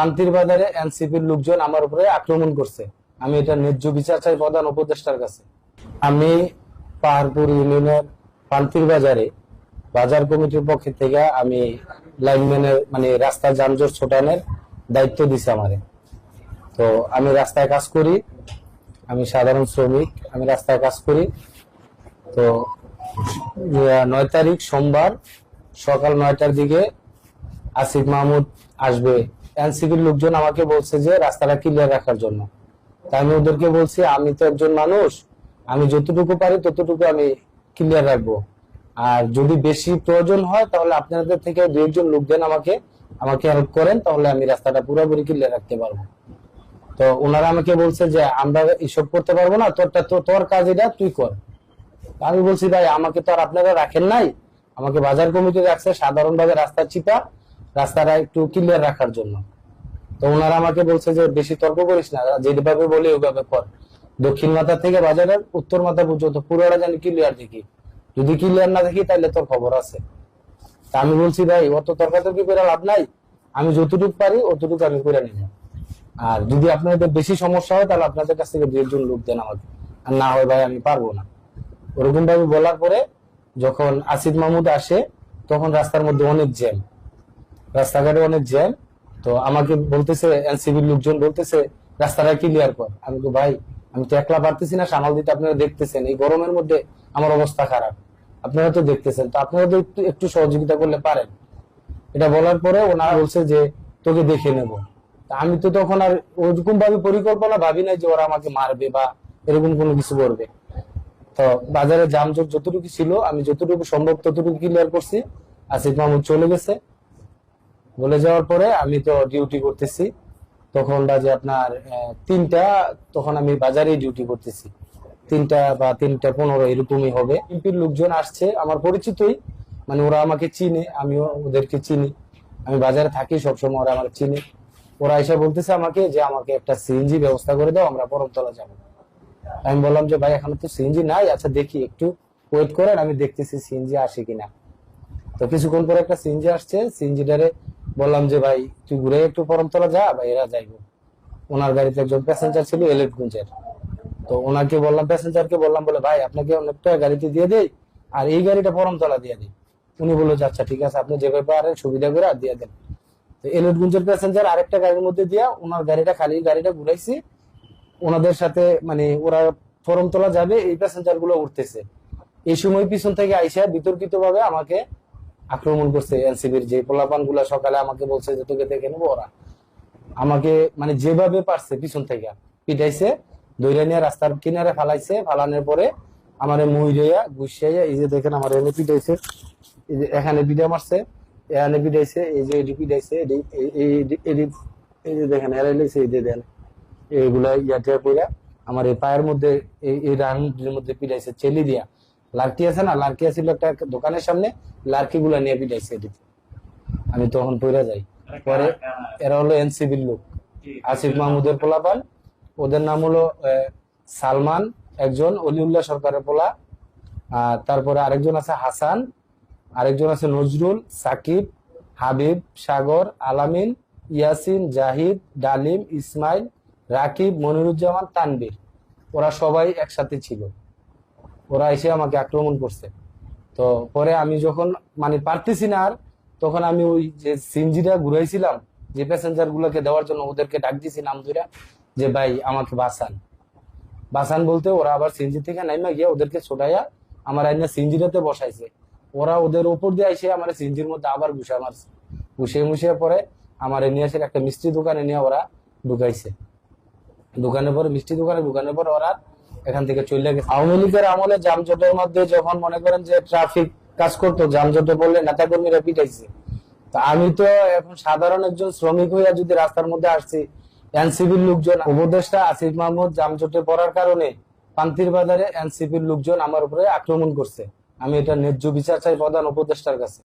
পান্তির বাজারে এনসিপির লোকজন আমার উপরে আক্রমণ করছে। আমি এটা ন্যায্য বিচার চাই প্রধান উপদেষ্টার কাছে। আমি পাহাড়পুর ইউনিয়নের পান্তির বাজারে বাজার কমিটির পক্ষ থেকে আমি লাইনম্যানের মানে রাস্তা যানজট ছোটানোর দায়িত্ব দিছে আমারে। তো আমি রাস্তায় কাজ করি, আমি সাধারণ শ্রমিক, আমি রাস্তায় কাজ করি। তো নয় তারিখ সোমবার সকাল নয়টার দিকে আসিফ মাহমুদ আসবে এনসিপির লোকজন আমাকে বলছে যে রাস্তাটা ক্লিয়ার রাখার জন্য। তা আমি ওদেরকে বলছি, আমি তো একজন মানুষ, আমি যতটুকু পারি ততটুকু আমি ক্লিয়ার রাখব। আর যদি বেশি প্রয়োজন হয় তাহলে আপনাদের থেকে দু একজন লোক দেন আমাকে আমাকে হেল্প করেন, তাহলে আমি রাস্তাটা পুরোপুরি ক্লিয়ার রাখতে পারব। তো ওনারা আমাকে বলছে যে, আমরা এসব করতে পারব না, তোরটা তো, তোর কাজ এটা তুই কর। আমি বলছি, ভাই, আমাকে তো আর আপনারা রাখেন নাই। আমাকে বাজার কমিটি রাখছে সাধারণভাবে রাস্তা চিপা, রাস্তাটা একটু ক্লিয়ার রাখার জন্য। তো ওনারা আমাকে বলছে যে, বেশি তর্ক করিস না যেভাবে বলি ওইভাবে কর। দক্ষিণ মাথা থেকে বাজারের উত্তর মাথা পর্যন্ত, পুরোটা জানি ক্লিয়ার দেখি। যদি ক্লিয়ার না দেখি তাহলে তোর খবর আছে। তা আমি বলছি, ভাই, অত তর্কাতর্কি করে লাভ নাই। আমি যতটুকু পারি, অতটুকু আমি করে নিব। আর যদি আপনাদের বেশি সমস্যা হয়, তাহলে আপনাদের কাছ থেকে দু একজন লোক দেন আমাকে। আর না হয়, ভাই, আমি পারব না। ওরকম ভাবে বলার পরে যখন আসিফ মাহমুদ আসে, তখন রাস্তার মধ্যে অনেক জ্যাম। রাস্তাঘাটে অনেক জ্যাম। তো আমাকে বলতেছে, এনসিবির লোকজন বলতেছে, রাস্তাটা ক্লিয়ার কর। আমি তো ভাই, আমি তো একলা পারতেছি না, সামাল দিতে আপনারা দেখতেছেন। এই গরমের মধ্যে আমার অবস্থা খারাপ। আপনারা তো দেখতেছেন, তো আপনারা তো একটু একটু সহযোগিতা করলে পারেন। এটা বলার পরে ওনারা বলছে যে, তোকে দেখে নেব। আমি তো তখন আর ওরকম ভাবে পরিকল্পনা ভাবি নাই যে ওরা আমাকে মারবে বা এরকম কোনো কিছু করবে। তো বাজারে জামজট যতটুকু ছিল, আমি যতটুকু সম্ভব ততটুকু ক্লিয়ার করছি। আসিফ মাহমুদ চলে গেছে। বলে যাওয়ার পরে আমি তো ডিউটি করতেছি। তখন বাজে আপনার তিনটা, তখন আমি বাজারেই ডিউটি করতেছি। তিনটা বা তিনটা পনেরো এরকমই হবে। এমপির লোকজন আসছে, আমার পরিচিতই মানে ওরা আমাকে চিনে, আমিও ওদেরকে চিনি। আমি বাজারে থাকি, সবসময় ওরা আমার চিনে। ওরা এসে বলতেছে আমাকে যে, আমাকে একটা সিএনজি ব্যবস্থা করে দাও, আমরা পরমতলা যাব। আমি বললাম যে, ভাই, এখন তো সিএনজি নাই আচ্ছা দেখি, একটু ওয়েট করেন, আমি দেখতেছি সিএনজি আসে কিনা। তো কিছুক্ষণ পরে একটা সিএনজি আসছে সিএনজিটারে বললাম যে, ভাই, তুই ঘুরে একটু পরমতলা যা বা এরা যাইবো। ওনার গাড়িতে একজন প্যাসেঞ্জার ছিল এলেটগুঞ্জের। তো ওনাকে বললাম প্যাসেঞ্জারকে বললাম, বলে, ভাই, আপনাকে অনেকটা গাড়িতে দিয়ে দেই, আর এই গাড়িটা পরমতলা দিয়ে দিই। উনি বলল, যে আচ্ছা ঠিক আছে, আপনি যেভাবে পারেন সুবিধা করে আর দিয়ে দেন। তো এলেটগুঞ্জের প্যাসেঞ্জার আরেকটা গাড়ির মধ্যে দিয়া ওনার গাড়িটা, খালি গাড়িটা ঘুরাইছি। ওনাদের সাথে মানে ওরা ফরমতলা যাবে, এই প্যাসেঞ্জারগুলো উঠতেছে। এই সময় পিছন থেকে আইসা বিতর্কিত ভাবে আমাকে আক্রমণ করছে এনসিবির যে পোলাপানগুলা সকালে আমাকে বলছে যে, তোকে দেখে নেব ওরা। আমাকে মানে যেভাবে পারছে পিছন থেকে পিটাইছে দৈরা নিয়ে রাস্তার কিনারে ফালাইছে। ফালানোর পরে আমার মুইরিয়া গুছিয়ে এই যে দেখেন আমার এনে পিটাইছে। এই যে এখানে পিটা মারছে, এখানে পিটাইছে, এই যে এডি পিটাইছে এই- যে দেখেন এরা লেগেছে এই যে দেন। এইগুলা ইয়াতে কইরা আমার এই পায়ের মধ্যে, এই এই রানের মধ্যে পিটাইছে, চেলি দিয়া। লার্কি আছে না লার্কি আছিল একটা দোকানের সামনে লার্কি গুলা নিয়ে পিটাইছে এদিকে। আমি তখন পইরা যাই। পরে এরা হলো এনসিবির লোক। আসিফ মাহমুদের পোলাপান। ওদের নাম হলো সালমান একজন অলিউল্লাহ সরকারের পোলা। আর তারপরে আরেকজন আছে হাসান আরেকজন আছে নজরুল সাকিব হাবিব সাগর আলামিন ইয়াসিন জাহিদ ডালিম ইসমাইল রাকিব মনিরুজ্জামান তানবীর ওরা সবাই একসাথে ছিল। ওরা এসে আমাকে আক্রমণ করছে। তো পরে আমি যখন মানে পারতেছি না আর, তখন আমি ওই যে সিনজিটা ঘুরাইছিলাম, যে প্যাসেঞ্জার গুলোকে দেওয়ার জন্য ওদেরকে ডাক দিছি নাম ধরে যে ভাই আমাকে বাসান বাসান বলতে ওরা আবার সিনজি থেকে নাইমা গিয়ে ওদেরকে ছোটাইয়া আমার আইনা সিনজিটাতে বসাইছে। ওরা ওদের উপর দিয়ে এসে আমার সিনজির মধ্যে আবার ঘুষা মারছে। ঘুষে মুষে পরে আমার নিয়ে এসে একটা মিষ্টি দোকানে নিয়ে ওরা ঢুকাইছে। দোকানের পরে, মিষ্টি দোকানে দোকানের পরে ওরা এখান থেকে চলে গেছে। আওয়ামী লীগের আমলে যানজটের মধ্যে যখন মনে করেন যে ট্রাফিক কাজ করতো, যানজটে পড়লে নেতা কর্মীরা পিটাইছে। তা আমি তো এখন সাধারণ একজন শ্রমিক হইয়া যদি রাস্তার মধ্যে আসছি, এনসিপির লোকজন, উপদেষ্টা আসিফ মাহমুদ যানজটে পড়ার কারণে পান্তির বাজারে এনসিপির লোকজন আমার উপরে আক্রমণ করছে। আমি এটা ন্যায্য বিচার চাই প্রধান উপদেষ্টার কাছে।